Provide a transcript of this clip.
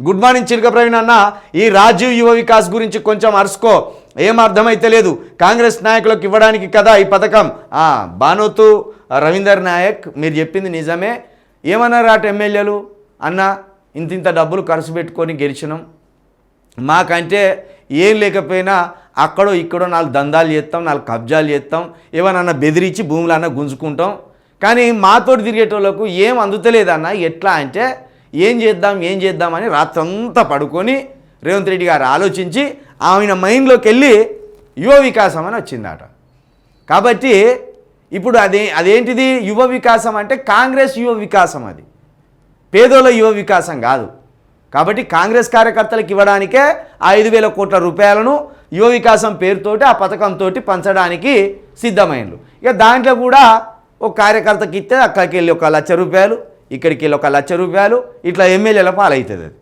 Good morning చిలక ప్రవీణ్ అన్న. ఈ రాజీవ్ యువ వికాస్ గురించి కొంచెం అరుసుకో. ఏం అర్థమైతే లేదు. కాంగ్రెస్ నాయకులకు ఇవ్వడానికి కదా ఈ పథకం? బానోతు రవీందర్ నాయక్ మీరు చెప్పింది నిజమే. ఏమన్నారు అటు ఎమ్మెల్యేలు? అన్న ఇంత ఇంత డబ్బులు ఖర్చు పెట్టుకొని గెలిచినాం. మాకంటే ఏం లేకపోయినా అక్కడో ఇక్కడో నాలుగు దందాలు చేస్తాం నాలుగు కబ్జాలు చేస్తాం ఏమన్నా బెదిరించి భూములన్నా గుంజుకుంటాం. కానీ మాతోటి తిరిగేటోళ్ళకు ఏం అందుతలేదన్న ఎట్లా అంటే ఏం చేద్దాం ఏం చేద్దామని రాత్రంతా పడుకొని రేవంత్ రెడ్డి గారు ఆలోచించి ఆయన మైండ్లోకి వెళ్ళి యువ వికాసం అని వచ్చిందట. కాబట్టి ఇప్పుడు అదే అదేంటిది యువ వికాసం అంటే కాంగ్రెస్ యువ వికాసం అది. పేదోళ్ళ యువ వికాసం కాదు. కాబట్టి కాంగ్రెస్ కార్యకర్తలకు ఇవ్వడానికే ఆ ఐదు వేల కోట్ల రూపాయలను యువ వికాసం పేరుతోటి ఆ పథకంతో పంచడానికి సిద్ధమైనరు ఇక దాంట్లో కూడా ఒక కార్యకర్తకి ఇస్తే అక్కడికి వెళ్ళి ఒక లక్ష రూపాయలు ఇక్కడికి వెళ్ళి ఒక లక్ష రూపాయలు ఇట్లా ఎమ్మెల్యేల పాలవుతుంది అది.